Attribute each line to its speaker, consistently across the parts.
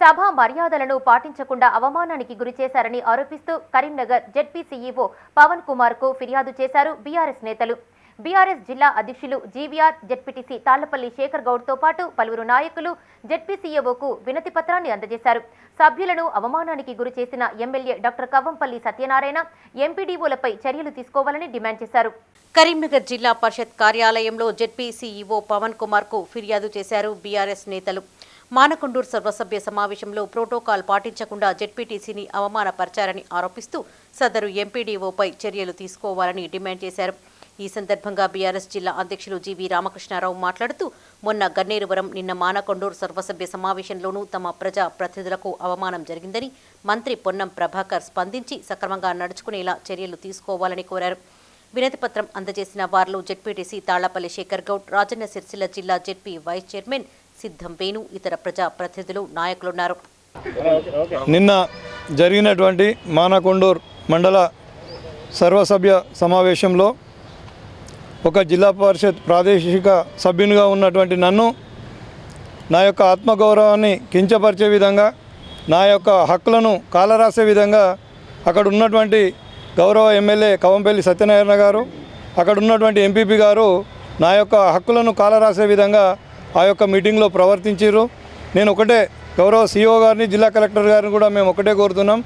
Speaker 1: సభ మర్యాదలను పాటించకుండా అవమానానికి గురి చేశారని ఆరోపిస్తూ కరీంనగర్ జెడ్పీ సీఈఓ పవన్ కుమార్కు ఫిర్యాదు చేశారు బీఆర్ఎస్ నేతలు. బీఆర్ఎస్ జిల్లా అధ్యక్షులు జీవీఆర్ జెడ్పీటీసీ తాళ్ళపల్లి శేఖర్ గౌడ్తో పాటు పలువురు నాయకులు జెడ్పీసీఏఓకు వినతి పత్రాన్ని అందజేశారు. సభ్యులను అవమానానికి గురి చేసిన ఎమ్మెల్యే డాక్టర్ కవ్వంపల్లి సత్యనారాయణ ఎంపీడీఓలపై చర్యలు తీసుకోవాలని డిమాండ్ చేశారు. కరీంనగర్ జిల్లా పరిషత్ కార్యాలయంలో జడ్పీసీఈఓ పవన్ కుమార్కు ఫిర్యాదు చేశారు బీఆర్ఎస్ నేతలు. మానకొండూరు సర్వసభ్య సమావేశంలో ప్రోటోకాల్ పాటించకుండా జెడ్పీటీసీని అవమానపరిచారని ఆరోపిస్తూ సదరు ఎంపీడీఓపై చర్యలు తీసుకోవాలని డిమాండ్ చేశారు. ఈ సందర్భంగా బీఆర్ఎస్ జిల్లా అధ్యక్షులు జీవీ రామకృష్ణారావు మాట్లాడుతూ మొన్న గన్నేరువరం నిన్న మానకొండూరు సర్వసభ్య సమావేశంలోనూ తమ ప్రజా ప్రతినిధులకు అవమానం జరిగిందని మంత్రి పొన్నం ప్రభాకర్ స్పందించి సక్రమంగా నడుచుకునేలా చర్యలు తీసుకోవాలని కోరారు. వినతిపత్రం అందజేసిన వారిలో జెడ్పీటీసీ తాళ్ళపల్లి శేఖర్ గౌడ్ రాజన్న సిరిసిల్ల జిల్లా ZP vice chairman Siddham Venu ఇతర ప్రజా ప్రతినిధులు నాయకులున్నారు.
Speaker 2: నిన్న జరిగినటువంటి మానకొండూర్ మండల సర్వసభ్య సమావేశంలో ఒక జిల్లా పరిషత్ ప్రాదేశిక సభ్యునిగా ఉన్నటువంటి నన్ను నా యొక్క ఆత్మగౌరవాన్ని కించపరిచే విధంగా నా యొక్క హక్కులను కాలరాసే విధంగా అక్కడ ఉన్నటువంటి గౌరవ ఎమ్మెల్యే కవంపల్లి సత్యనారాయణ గారు అక్కడ ఉన్నటువంటి ఎంపీపీ గారు నా యొక్క హక్కులను కాలరాసే విధంగా ఆ యొక్క మీటింగ్లో ప్రవర్తించారు నేను ఒకటే గౌరవ సీఓ గారిని జిల్లా కలెక్టర్ గారిని కూడా మేము ఒకటే కోరుతున్నాం.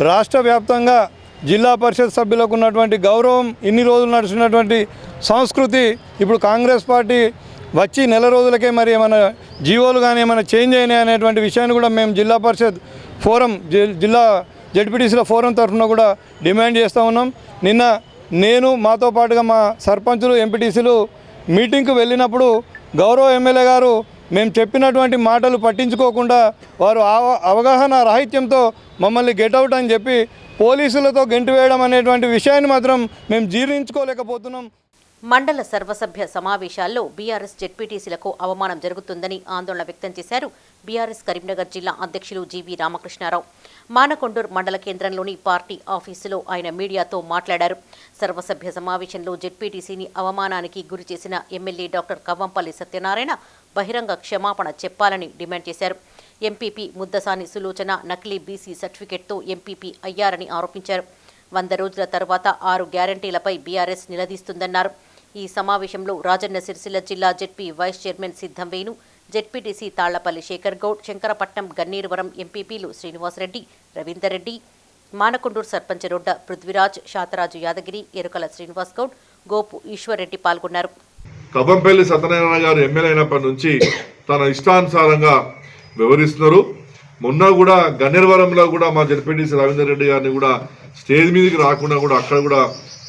Speaker 2: రాష్ట్ర వ్యాప్తంగా జిల్లా పరిషత్ సభ్యులకు ఉన్నటువంటి గౌరవం ఇన్ని రోజులు నడిచినటువంటి సంస్కృతి ఇప్పుడు కాంగ్రెస్ పార్టీ వచ్చి నెల రోజులకే మరి ఏమైనా జీవోలు కానీ ఏమైనా చేంజ్ అయినాయి అనేటువంటి విషయాన్ని కూడా మేము జిల్లా పరిషత్ ఫోరం జిల్లా జడ్పీటీసీల ఫోరం తరఫున కూడా డిమాండ్ చేస్తూ ఉన్నాం. నిన్న నేను మాతో పాటుగా మా సర్పంచులు ఎంపీటీసీలు మీటింగ్కు వెళ్ళినప్పుడు గౌరవ ఎమ్మెల్యే గారు మేము చెప్పినటువంటి మాటలు పట్టించుకోకుండా వారు అవగాహన రాహిత్యంతో మమ్మల్ని గెట్అవుట్ అని చెప్పి పోలీసులతో గెంటి వేయడం అనేటువంటి విషయాన్ని మాత్రం మేము జీర్ణించుకోలేకపోతున్నాం.
Speaker 1: మండల సర్వసభ్య సమావేశాల్లో బీఆర్ఎస్ జెడ్పీటీసీలకు అవమానం జరుగుతుందని ఆందోళన వ్యక్తం చేశారు బీఆర్ఎస్ కరీంనగర్ జిల్లా అధ్యక్షులు జీవీ రామకృష్ణారావు. మానకొండూర్ మండల కేంద్రంలోని పార్టీ ఆఫీసులో ఆయన మీడియాతో మాట్లాడారు. సర్వసభ్య సమావేశంలో జెడ్పీటీసీని అవమానానికి గురి చేసిన ఎమ్మెల్యే డాక్టర్ కవ్వంపల్లి సత్యనారాయణ బహిరంగ క్షమాపణ చెప్పాలని డిమాండ్ చేశారు. ఎంపీపీ ముద్దసాని సులోచన నకిలీ బీసీ సర్టిఫికెట్తో ఎంపీపీ అయ్యారని ఆరోపించారు. వంద రోజుల తర్వాత ఆరు గ్యారంటీలపై బీఆర్ఎస్ నిలదీస్తుందన్నారు. ఈ సమావేశంలో రాజన్న సిరిసిల్ల జిల్లా ZP vice chairman Siddham Venu ZPTC Tallapalli Shekhar Goud Shankarapatnam Ganneruvaram ఎంపీపీలు శ్రీనివాసరెడ్డి రవీందర్ రెడ్డి మానకొండూరు సర్పంచ్ రొడ్డ పృథ్వీరాజ్ శాతరాజు యాదగిరి ఎరుకల శ్రీనివాస్ గౌడ్ గోపు ఈశ్వర్రెడ్డి పాల్గొన్నారు.
Speaker 3: కవ్వంపల్లి సత్యనారాయణ గారు ఎమ్మెల్యే అయినప్పటి నుంచి తన ఇష్టానుసారంగా వివరిస్తున్నారు మొన్న కూడా గన్నేరవరంలో కూడా మా జడ్పీటీసీ రవీందర్ రెడ్డి గారిని కూడా స్టేజ్ మీదకి రాకుండా కూడా అక్కడ కూడా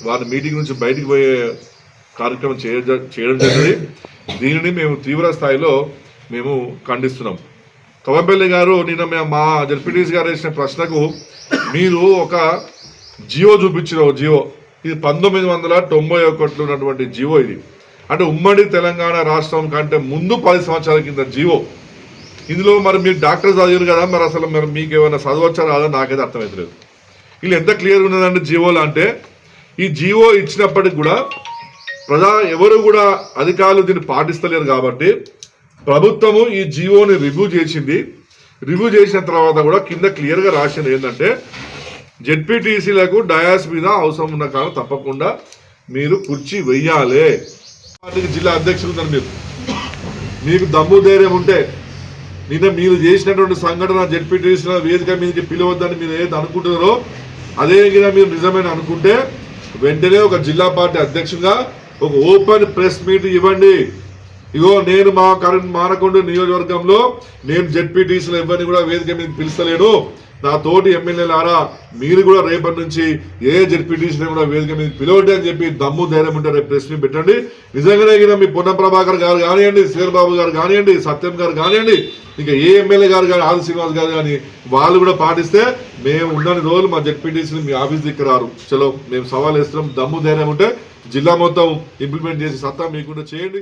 Speaker 3: వారి మీటింగ్ నుంచి బయటికి పోయే కార్యక్రమం చేయడం జరిగింది. దీనిని మేము తీవ్ర స్థాయిలో మేము ఖండిస్తున్నాం. కవ్వంపల్లి గారు నిన్న మా జడ్పీటీసీ గారు వేసిన ప్రశ్నకు మీరు ఒక జియో చూపించిన జియో. ఇది పంతొమ్మిది వందల తొంభై ఒకటిలో ఉన్నటువంటి జియో ఇది. అంటే ఉమ్మడి తెలంగాణ రాష్ట్రం కంటే ముందు పది సంవత్సరాల కింద జీవో. ఇందులో మరి మీరు డాక్టర్ చదివారు కదా మరి అసలు మరి మీకు ఏమైనా చదవచ్చా రాదా? నాకైతే అర్థమవుతలేదు వీళ్ళు ఎంత క్లియర్ ఉన్నదంటే జీవోలు అంటే ఈ జీవో ఇచ్చినప్పటికి కూడా ప్రజా ఎవరు కూడా అధికారులు దీన్ని పాటిస్తలేరు కాబట్టి ప్రభుత్వము ఈ జీవోని రివ్యూ చేసింది. రివ్యూ చేసిన తర్వాత కూడా కింద క్లియర్గా రాసింది ఏంటంటే జెడ్పీటీసీలకు డయాస్ మీద అవసరం ఉన్న కాలం తప్పకుండా మీరు కుర్చీ వెయ్యాలి. పార్టీకి జిల్లా అధ్యక్షులు ఉన్నారు మీరు. మీకు దమ్ము ధైర్యం ఉంటే నిన్న మీరు చేసినటువంటి సంఘటన జడ్పీటీసీల వేదిక మీదకి పిలవద్దని మీరు ఏదైతే అనుకుంటున్నారో అదే మీరు నిజమైన అనుకుంటే వెంటనే ఒక జిల్లా పార్టీ అధ్యక్షుగా ఒక ఓపెన్ ప్రెస్ మీట్ ఇవ్వండి. ఇగో నేను మా కరెంట్ మానకొండ నియోజకవర్గంలో నేను జెడ్పీటీసీలు ఎవరిని కూడా వేదిక మీద పిలుస్తలేను. నా తోటి ఎమ్మెల్యేలారా మీరు కూడా రేపటి నుంచి ఏ జెడ్పీటీసీని కూడా వేదిక మీద పిలవండి అని చెప్పి దమ్ము ధైర్యం ఉంటే రేపు ప్రెస్ మీట్ పెట్టండి. నిజంగానే గిన మీ పొన్న ప్రభాకర్ గారు కానివ్వండి శ్రీర్ బాబు గారు కానివ్వండి సత్యం గారు కానివ్వండి ఇంకా ఏ ఎమ్మెల్యే గారు కానీ ఆది శ్రీనివాస్ గారు కానీ వాళ్ళు కూడా పాటిస్తే మేము ఉన్నన్ని రోజులు మా జెడ్పీటీసీని మీ ఆఫీస్ దగ్గర రారు. చలో మేము సవాల్ వేస్తున్నాం దమ్ము ధైర్యం ఉంటే జిల్లా మొత్తం ఇంప్లిమెంట్ చేసి సత్తా మీకుండా చేయండి.